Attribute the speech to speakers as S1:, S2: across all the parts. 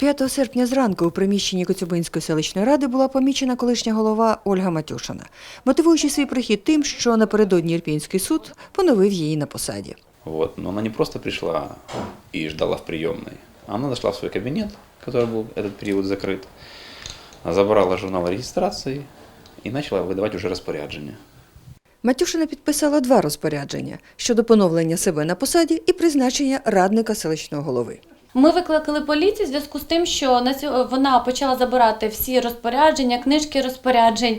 S1: 5 серпня зранку у приміщенні Коцюбинської селищної ради була помічена колишня голова Ольга Матюшина, мотивуючи свій прихід тим, що напередодні Ірпінський суд поновив її на посаді.
S2: Вот. Но она не просто пришла и ждала в приемной. Она зашла в свой кабинет, который был этот период закрыт, забрала журнал регистрации и начала выдавать уже распорядження.
S1: Матюшина підписала два розпорядження щодо поновлення себе на посаді і призначення радника селищного голови.
S3: Ми викликали поліцію в зв'язку з тим, що вона почала забирати всі розпорядження, книжки розпоряджень.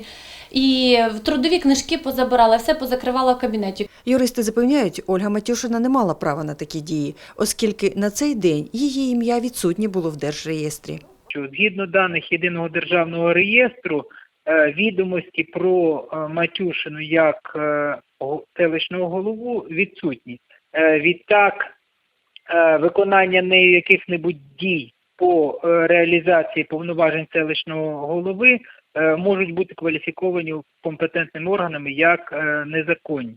S3: І в трудові книжки позабирала, все позакривала в кабінеті.
S1: Юристи запевняють, Ольга Матюшина не мала права на такі дії, оскільки на цей день її ім'я відсутнє було в держреєстрі.
S4: згідно даних єдиного державного реєстру е, відомості про е, Матюшину як е, селищного голову відсутні. Е, Відтак, е, виконання нею яких-небудь дій по е, реалізації повноважень селищного голови е, можуть бути кваліфіковані компетентними органами як е, незаконні.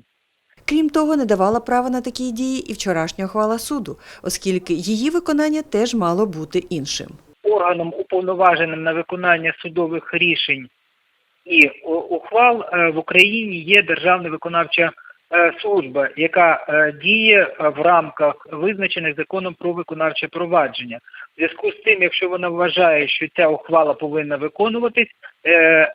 S1: Крім того, не давала права на такі дії і вчорашня ухвала суду, оскільки її виконання теж мало бути іншим.
S4: органом, уповноваженим на виконання судових рішень і ухвал е, в Україні є Державна виконавча е, служба, яка е, діє е, в рамках визначених законом про виконавче провадження. В зв'язку з тим, якщо вона вважає, що ця ухвала повинна виконуватись, е,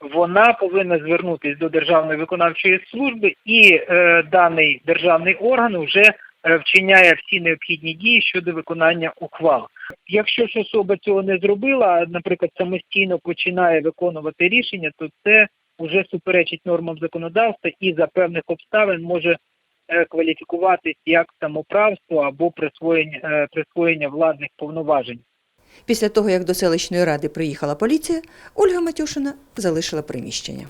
S4: вона повинна звернутися до Державної виконавчої служби, і е, даний державний орган вже е, вчиняє всі необхідні дії щодо виконання ухвал. Якщо ж особа цього не зробила, наприклад, самостійно починає виконувати рішення, то це вже суперечить нормам законодавства і за певних обставин може е, кваліфікуватись як самоправство або присвоєння, е, присвоєння владних повноважень.
S1: Після того, як до селищної ради приїхала поліція, Ольга Матюшина залишила приміщення.